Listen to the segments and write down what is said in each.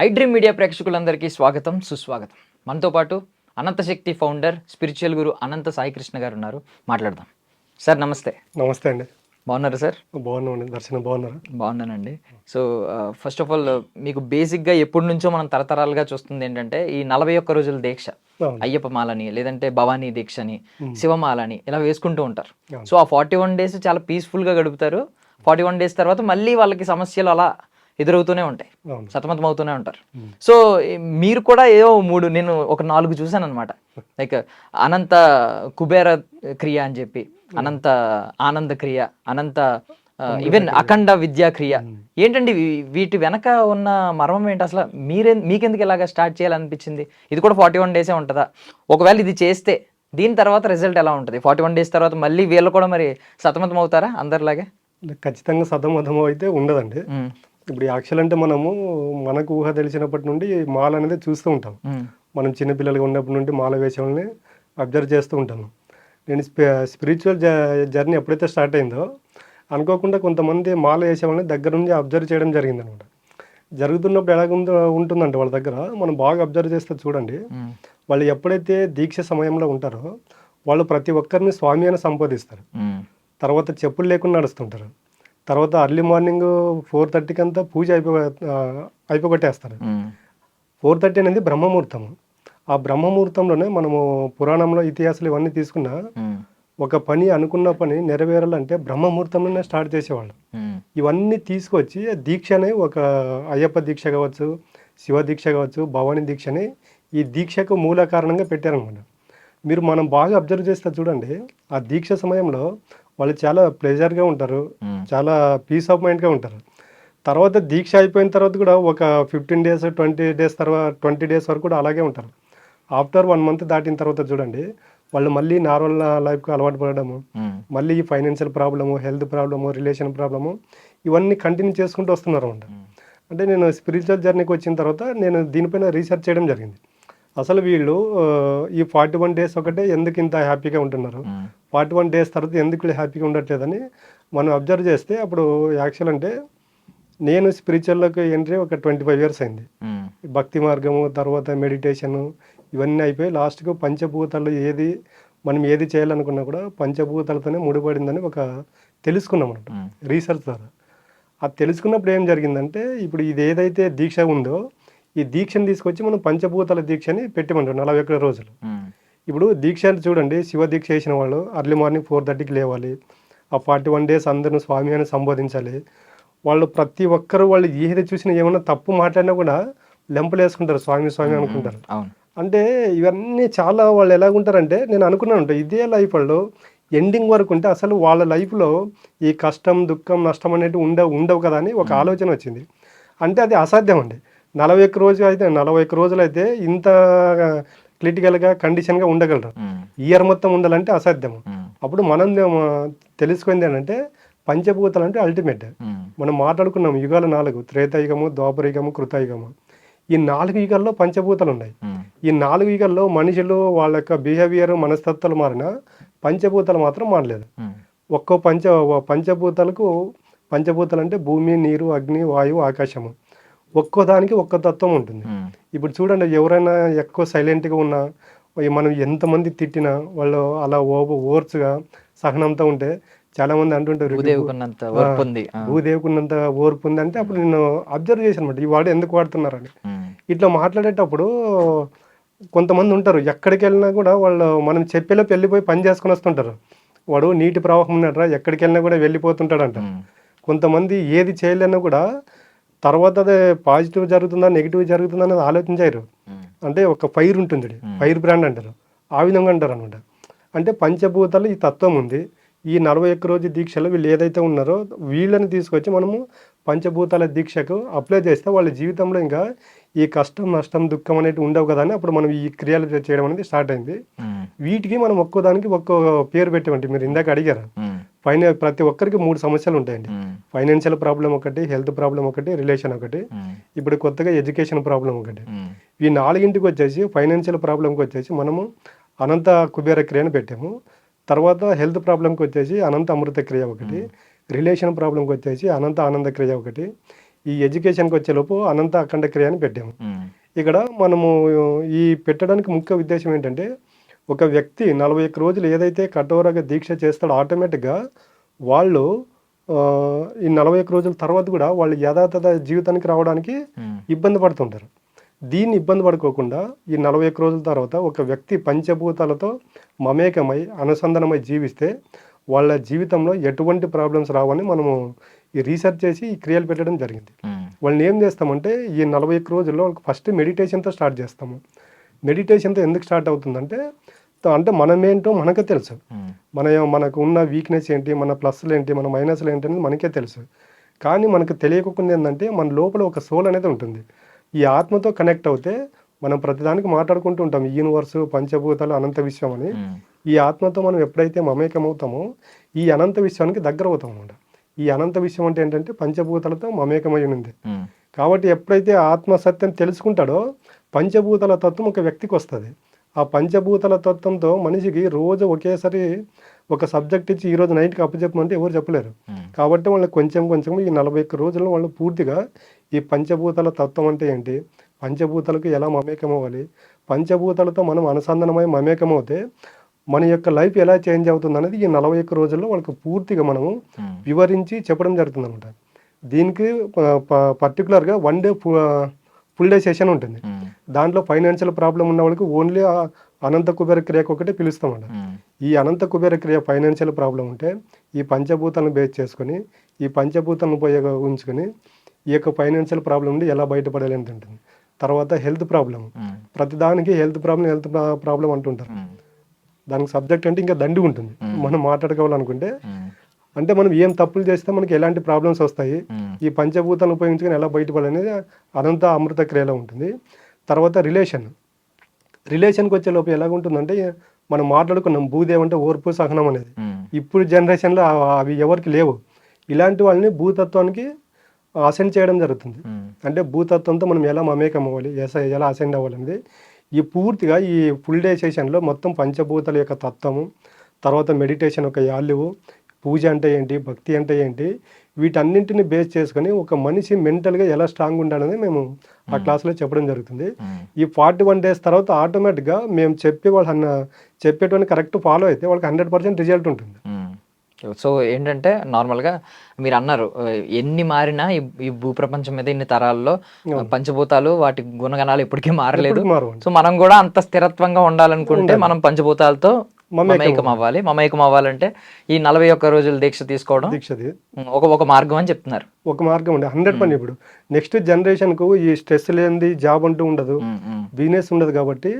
IDream media ప్రేక్షకులందరికీ స్వాగతం సుస్వాగతం. మనతో పాటు అనంత శక్తి ఫౌండర్ స్పిరిచువల్ గురు అనంత సాయికృష్ణ గారు ఉన్నారు. మాట్లాడదాం. సార్ నమస్తే. నమస్తే అండి. బాగున్నారా సార్? బాగున్నామండి. దర్శనం బాగున్నారా? బాగున్నానండి. సో ఫస్ట్ ఆఫ్ ఆల్ మీకు బేసిక్గా ఎప్పటి నుంచో మనం తరతరాలుగా చూస్తుంది ఏంటంటే ఈ నలభై ఒక్క రోజుల దీక్ష. అయ్యప్ప మాలని లేదంటే భవానీ దీక్ష అని శివమాల అని ఇలా వేసుకుంటూ ఉంటారు. సో ఆ ఫార్టీ వన్ డేస్ చాలా పీస్ఫుల్గా గడుపుతారు. ఫార్టీ వన్ డేస్ తర్వాత మళ్ళీ వాళ్ళకి సమస్యలు అలా ఎదురవుతూనే ఉంటాయి. సతమతం అవుతూనే ఉంటారు. సో మీరు కూడా ఏదో మూడు నేను ఒక నాలుగు చూసాను అనమాట లైక్ అనంత కుబేర క్రియ అని చెప్పి అనంత ఆనంద క్రియ అనంత ఈవెన్ అఖండ విద్యా క్రియ. ఏంటండి వీటి వెనక ఉన్న మర్మం ఏంటి అసలు? మీరే మీకెందుకు ఇలాగ స్టార్ట్ చేయాలనిపించింది? ఇది కూడా ఫార్టీ వన్ డేసే ఉంటుందా? ఒకవేళ ఇది చేస్తే దీని తర్వాత రిజల్ట్ ఎలా ఉంటుంది? ఫార్టీ వన్ డేస్ తర్వాత మళ్ళీ వీళ్ళు కూడా మరి సతమతం అవుతారా అందరిలాగే? ఖచ్చితంగా సతమతము అయితే ఉండదండి ఇప్పుడు యాక్చువల్ అంటే మనము మనకు ఊహ తెలిసినప్పటి నుండి మాల అనేది చూస్తూ ఉంటాం. మనం చిన్నపిల్లలుగా ఉన్నప్పటి నుండి మాల వేసే వాళ్ళని అబ్జర్వ్ చేస్తూ ఉంటాను నేను స్పిరిచువల్ జర్నీ ఎప్పుడైతే స్టార్ట్ అయిందో అనుకోకుండా కొంతమంది మాల వేసే వాళ్ళని దగ్గర నుండి అబ్జర్వ్ చేయడం జరిగింది అనమాట జరుగుతున్నప్పుడు ఎలా ఉందో ఉంటుందంటే వాళ్ళ దగ్గర. మనం బాగా అబ్జర్వ్ చేస్తే చూడండి. వాళ్ళు ఎప్పుడైతే దీక్ష సమయంలో ఉంటారో వాళ్ళు ప్రతి ఒక్కరిని స్వామి అని సంబోధిస్తారు. ఉమ్, తర్వాత చెప్పులు లేకుండా నడుస్తుంటారు. తర్వాత అర్లీ మార్నింగ్ ఫోర్ థర్టీకి అంతా పూజ అయిపో అయిపోగొట్టేస్తారు. ఫోర్ థర్టీ అనేది బ్రహ్మముహూర్తము. ఆ బ్రహ్మముహూర్తంలోనే మనము పురాణంలో ఇతిహాసాలు ఇవన్నీ తీసుకున్నా ఒక పని అనుకున్న పని నెరవేరాలంటే బ్రహ్మముహూర్తంలోనే స్టార్ట్ చేసేవాళ్ళు. ఇవన్నీ తీసుకొచ్చి దీక్ష అనే ఒక అయ్యప్ప దీక్ష కావచ్చు శివ దీక్ష కావచ్చు భవానీ దీక్షని ఈ దీక్షకు మూల కారణంగా పెట్టారనమాట మీరు మనం బాగా అబ్జర్వ్ చేస్తే చూడండి ఆ దీక్ష సమయంలో వాళ్ళు చాలా ప్లెజర్గా ఉంటారు. చాలా పీస్ ఆఫ్ మైండ్గా ఉంటారు. తర్వాత దీక్ష అయిపోయిన తర్వాత కూడా ఒక ఫిఫ్టీన్ డేస్ ట్వంటీ డేస్ తర్వాత ట్వంటీ డేస్ వరకు కూడా అలాగే ఉంటారు. ఆఫ్టర్ వన్ మంత్ దాటిన తర్వాత చూడండి వాళ్ళు మళ్ళీ నార్మల్ లైఫ్కి అలవాటు పడడము మళ్ళీ ఈ financial problem health problem relation problem ఇవన్నీ కంటిన్యూ చేసుకుంటూ వస్తున్నారు అనమాట అంటే నేను స్పిరిచువల్ జర్నీకి వచ్చిన తర్వాత నేను దీనిపైన రీసెర్చ్ చేయడం జరిగింది. అసలు వీళ్ళు ఈ ఫార్టీ వన్ డేస్ ఒకటే ఎందుకు ఇంత హ్యాపీగా ఉంటున్నారు? ఫార్టీ వన్ డేస్ తర్వాత ఎందుకు హ్యాపీగా ఉండట్లేదని మనం అబ్జర్వ్ చేస్తే అప్పుడు యాక్చువల్ అంటే నేను స్పిరిచువల్లోకి ఎంట్రీ ఒక ట్వంటీ ఫైవ్ ఇయర్స్ అయింది భక్తి మార్గము తర్వాత మెడిటేషను ఇవన్నీ అయిపోయి లాస్ట్కు పంచభూతాలు ఏది మనం ఏది చేయాలనుకున్నా కూడా పంచభూతాలతోనే ముడిపడిందని ఒక తెలుసుకున్నాం అన్నమాట. ఉమ్, రీసెర్చ్ ద్వారా. అది తెలుసుకున్నప్పుడు ఏం జరిగిందంటే ఇప్పుడు ఇది ఏదైతే దీక్ష ఉందో ఈ దీక్షను తీసుకొచ్చి మనం పంచభూతాల దీక్షని పెట్టిమంటాం నలభై ఒక్క రోజులు. ఇప్పుడు దీక్ష చూడండి శివ దీక్ష చేసిన వాళ్ళు అర్లీ మార్నింగ్ ఫోర్ థర్టీకి లేవాలి. ఆ ఫార్టీ వన్ డేస్ అందరిని స్వామి అని సంబోధించాలి. వాళ్ళు ప్రతి ఒక్కరు వాళ్ళు ఏది చూసినా ఏమన్నా తప్పు మాట్లాడినా కూడా లెంపలు వేసుకుంటారు. స్వామి స్వామి అనుకుంటారు. అంటే ఇవన్నీ చాలా వాళ్ళు ఎలాగుంటారంటే నేను అనుకున్నాను అంటే ఇదే లైఫ్ వాళ్ళు ఎండింగ్ వరకు ఉంటే అసలు వాళ్ళ లైఫ్లో ఈ కష్టం దుఃఖం నష్టం అనేవి ఉండవు ఉండవు కదా అని ఒక ఆలోచన వచ్చింది. అంటే అది అసాధ్యం అండి. నలభై ఒక్క రోజు అయితే నలభై ఒక్క రోజులు అయితే ఇంత క్రిటికల్గా కండిషన్గా ఉండగలరు. ఇయర్ మొత్తం ఉండాలంటే అసాధ్యం అప్పుడు మనం తెలుసుకుంది ఏంటంటే పంచభూతాలు అంటే అల్టిమేట్ మనం మాట్లాడుకున్నాం యుగాలు నాలుగు త్రేతాయుగము ద్వాపరయుగము కృతయుగము. ఈ నాలుగు యుగాల్లో పంచభూతాలు ఉన్నాయి. ఈ నాలుగు యుగాల్లో మనుషులు వాళ్ళ యొక్క బిహేవియర్ మనస్తత్వాలు మారిన పంచభూతాలు మాత్రం మారలేదు. ఒక్కో పంచ పంచభూతాలకు పంచభూతాలు అంటే భూమి నీరు అగ్ని వాయువు ఆకాశము. ఒక్కో దానికి ఒక్కో తత్వం ఉంటుంది. ఇప్పుడు చూడండి ఎవరైనా ఎక్కువ సైలెంట్గా ఉన్నా మనం ఎంతమంది తిట్టినా వాళ్ళు అలా ఓ ఓర్చుగా సహనంతో ఉంటే చాలామంది అంటుంటారు భూదేవుకున్నంత ఓర్పు ఉంది. భూదేవుకున్నంత ఓర్పు ఉంది అంటే అప్పుడు నేను అబ్జర్వ్ చేశాను అనమాట ఈ వాడు ఎందుకు వాడుతున్నారని. ఇట్లా మాట్లాడేటప్పుడు కొంతమంది ఉంటారు ఎక్కడికి వెళ్ళినా కూడా వాళ్ళు మనం చెప్పేలోపు వెళ్ళిపోయి పని చేసుకుని వస్తుంటారు. వాడు నీటి ప్రవాహం ఉన్నట్రా ఎక్కడికి వెళ్ళినా కూడా వెళ్ళిపోతుంటాడంట. కొంతమంది ఏది చేయలేనా కూడా తర్వాత అదే పాజిటివ్ జరుగుతుందా నెగిటివ్ జరుగుతుందా అనేది ఆలోచించారు. అంటే ఒక ఫైర్ ఉంటుంది ఫైర్ బ్రాండ్ అంటారు. ఆ విధంగా అంటారు అనమాట అంటే పంచభూతాలు ఈ తత్వం ఉంది. ఈ నలభై ఒక్క రోజు దీక్షలో వీళ్ళు ఏదైతే ఉన్నారో వీళ్ళని తీసుకొచ్చి మనము పంచభూతాల దీక్షకు అప్లై చేస్తే వాళ్ళ జీవితంలో ఇంకా ఈ కష్టం నష్టం దుఃఖం అనేవి ఉండవు కదా అని అప్పుడు మనం ఈ క్రియలు చేయడం అనేది స్టార్ట్ అయింది. వీటికి మనం ఒక్కో దానికి ఒక్కో పేరు పెట్టామంటే మీరు ఇందాక అడిగారు. ఫైన ప్రతి ఒక్కరికి మూడు సమస్యలు ఉంటాయండి. ఫైనాన్షియల్ ప్రాబ్లం ఒకటి హెల్త్ ప్రాబ్లం ఒకటి రిలేషన్ ఒకటి. ఇప్పుడు కొత్తగా ఎడ్యుకేషన్ ప్రాబ్లం ఒకటి. ఈ నాలుగింటికి వచ్చేసి ఫైనాన్షియల్ ప్రాబ్లంకి వచ్చేసి మనము అనంత కుబేర క్రియను పెట్టాము. తర్వాత హెల్త్ ప్రాబ్లంకి వచ్చేసి అనంత అమృత క్రియ ఒకటి రిలేషన్ ప్రాబ్లంకి వచ్చేసి అనంత ఆనంద క్రియ ఒకటి ఈ ఎడ్యుకేషన్కి వచ్చేలోపు అనంత అఖండ క్రియ అని పెట్టాము ఇక్కడ మనము ఈ పెట్టడానికి ముఖ్య ఉద్దేశం ఏంటంటే ఒక వ్యక్తి నలభై ఒక్క రోజులు ఏదైతే కఠోరగా దీక్ష చేస్తాడో ఆటోమేటిక్గా వాళ్ళు ఈ నలభై ఒక్క రోజుల తర్వాత కూడా వాళ్ళు యథాతథ జీవితానికి రావడానికి ఇబ్బంది పడుతుంటారు. దీన్ని ఇబ్బంది పడుకోకుండా ఈ నలభై ఒక్క రోజుల తర్వాత ఒక వ్యక్తి పంచభూతాలతో మమేకమై అనుసంధానమై జీవిస్తే వాళ్ళ జీవితంలో ఎటువంటి ప్రాబ్లమ్స్ రావని మనము ఈ రీసెర్చ్ చేసి ఈ క్రియలు పెట్టడం జరిగింది. వాళ్ళని ఏం చేస్తామంటే ఈ నలభై ఒక్క రోజుల్లో ఫస్ట్ మెడిటేషన్తో స్టార్ట్ చేస్తాము. మెడిటేషన్తో ఎందుకు స్టార్ట్ అవుతుందంటే అంటే మనమేంటో మనకే తెలుసు. మన మనకు ఉన్న వీక్నెస్ ఏంటి మన ప్లస్లు ఏంటి మన మైనస్లు ఏంటి అనేది మనకే తెలుసు. కానీ మనకు తెలియకుండా ఏంటంటే మన లోపల ఒక సోల్ అనేది ఉంటుంది. ఈ ఆత్మతో కనెక్ట్ అవుతే మనం ప్రతిదానికి మాట్లాడుకుంటూ ఉంటాం. ఈ యూనివర్స్ పంచభూతాలు అనంత విశ్వం అని. ఈ ఆత్మతో మనం ఎప్పుడైతే మమేకం అవుతామో ఈ అనంత విశ్వానికి దగ్గర అవుతాం అన్నమాట ఈ అనంత విశ్వం అంటే ఏంటంటే పంచభూతాలతో మమేకమై ఉంది కాబట్టి ఎప్పుడైతే ఆత్మ సత్యం తెలుసుకుంటాడో పంచభూతాల తత్వం ఒక వ్యక్తికి వస్తుంది. ఆ పంచభూతాల తత్వంతో మనిషికి రోజు ఒకేసారి ఒక సబ్జెక్ట్ ఇచ్చి ఈరోజు నైట్కి అప్పచెప్పమంటే ఎవరు చెప్పలేరు. కాబట్టి వాళ్ళకి కొంచెం కొంచెం ఈ నలభై ఒక్క రోజుల్లో వాళ్ళు పూర్తిగా ఈ పంచభూతాల తత్వం అంటే ఏంటి? పంచభూతాలకు ఎలా మమేకం అవ్వాలి పంచభూతాలతో మనం అనుసంధానమై మమేకం అవుతే మన యొక్క లైఫ్ ఎలా చేంజ్ అవుతుంది అనేది ఈ నలభై ఒక్క రోజుల్లో వాళ్ళకి పూర్తిగా మనము వివరించి చెప్పడం జరుగుతుంది అనమాట దీనికి పర్టికులర్గా one day full day session ఉంటుంది. దాంట్లో ఫైనాన్షియల్ ప్రాబ్లం ఉన్న వాళ్ళకి ఓన్లీ అనంత కుబేర క్రియకు ఒకటే పిలుస్తామంట ఈ అనంత కుబేర క్రియ ఫైనాన్షియల్ ప్రాబ్లం ఉంటే ఈ పంచభూతాలను బేస్ చేసుకొని ఈ పంచభూతాలను ఉపయోగ ఉంచుకొని ఈ యొక్క ఫైనాన్షియల్ ప్రాబ్లం నుండి ఎలా బయటపడాలి అని ఉంటుంది. తర్వాత హెల్త్ ప్రాబ్లం. ప్రతిదానికి హెల్త్ ప్రాబ్లం హెల్త్ ప్రాబ్లం అంటుంటారు. దానికి సబ్జెక్ట్ అంటే ఇంకా దండి ఉంటుంది. మనం మాట్లాడుకోవాలనుకుంటే అంటే మనం ఏం తప్పులు చేస్తే మనకి ఎలాంటి ప్రాబ్లమ్స్ వస్తాయి ఈ పంచభూతాలను ఉపయోగించుకొని ఎలా బయటపడాలనేది అనంత అమృత క్రియలో ఉంటుంది. తర్వాత రిలేషన్. రిలేషన్కి వచ్చే లోపు ఎలాగ ఉంటుందంటే మనం మాట్లాడుకున్నాం భూదేవ్ అంటే ఓర్పు సహనం అనేది. ఇప్పుడు జనరేషన్లో అవి ఎవరికి లేవు. ఇలాంటి వాళ్ళని భూతత్వానికి అసెండ్ చేయడం జరుగుతుంది. అంటే భూతత్వంతో మనం ఎలా మమేకం అవ్వాలి ఎలా అసెండ్ అవ్వాలనేది ఈ పూర్తిగా ఈ ఫుల్ డే సెషన్లో మొత్తం పంచభూతాల యొక్క తత్వము తర్వాత మెడిటేషన్ యొక్క వాల్యూ పూజ అంటే ఏంటి భక్తి అంటే ఏంటి వీటన్నింటిని బేస్ చేసుకొని ఒక మనిషి మెంటల్గా ఎలా స్ట్రాంగ్ ఉండాలనేది మేము ఆ క్లాస్లో చెప్పడం జరుగుతుంది. ఈ ఫార్టీ వన్ డేస్ తర్వాత ఆటోమేటిక్గా మేము చెప్పి వాళ్ళు అన్న చెప్పేటువంటి కరెక్ట్ ఫాలో అయితే వాళ్ళకి హండ్రెడ్ పర్సెంట్ రిజల్ట్ ఉంటుంది. సో ఏంటంటే నార్మల్గా మీరు అన్నారు ఎన్ని మారినా ఈ భూప్రపంచం మీద ఇన్ని తరాల్లో పంచభూతాలు వాటి గుణగణాలు ఎప్పటికీ మారలేదు. సో మనం కూడా అంత స్థిరత్వంగా ఉండాలనుకుంటే మనం పంచభూతాలతో మమేకం అవ్వాలి. మమేకం అవ్వాలంటే ఈ నలభై ఒక్క రోజుల దీక్ష తీసుకోవడం దీక్షది ఉమ్, ఒక ఒక మార్గం అని చెప్తున్నారు. ఒక మార్గం ఉంది హండ్రెడ్ పని ఇప్పుడు. నెక్స్ట్ జనరేషన్కు ఈ స్ట్రెస్ లేనిది జాబ్ అంటూ ఉండదు. బిజినెస్ ఉండదు కాబట్టి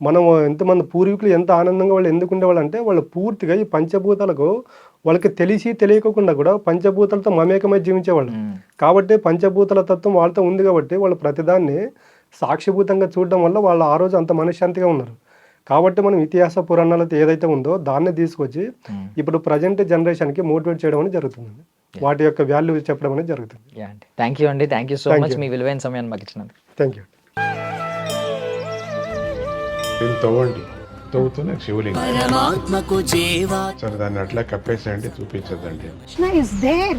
మనం ఎంతమంది పూర్వీకులు ఎంత ఆనందంగా వాళ్ళు ఎందుకు ఉండేవాళ్ళు అంటే వాళ్ళు పూర్తిగా ఈ పంచభూతాలకు వాళ్ళకి తెలిసి తెలియకుండా కూడా పంచభూతాలతో మమేకమై జీవించేవాళ్ళు. కాబట్టి పంచభూతాల తత్వం వాళ్ళతో ఉంది కాబట్టి వాళ్ళు ప్రతిదాన్ని సాక్షిభూతంగా చూడడం వల్ల వాళ్ళు ఆ రోజు అంత మనశ్శాంతిగా ఉన్నారు. కాబట్టి మనం ఇతిహాస పురాణాలతో ఏదైతే ఉందో దాన్ని తీసుకొచ్చి ఉమ్. ఇప్పుడు ప్రజెంట్ జనరేషన్కి మోటివేట్ చేయడం అనేది జరుగుతుంది. వాటి యొక్క వాల్యూ చెప్పడం అనేది జరుగుతుంది. థ్యాంక్ యూ అండి. Thank you so much. మీ విలువైన సమయాన్ని మాకు ఇచ్చినందుకు. థ్యాంక్ యూ దీన్ని తవ్వండి. తవ్వుతూనే శివలింగం. పరమాత్మకు జీవా. సరే దాన్ని అట్లా కప్పేసేయండి చూపించదండి కృష్ణ ఇస్ దేర్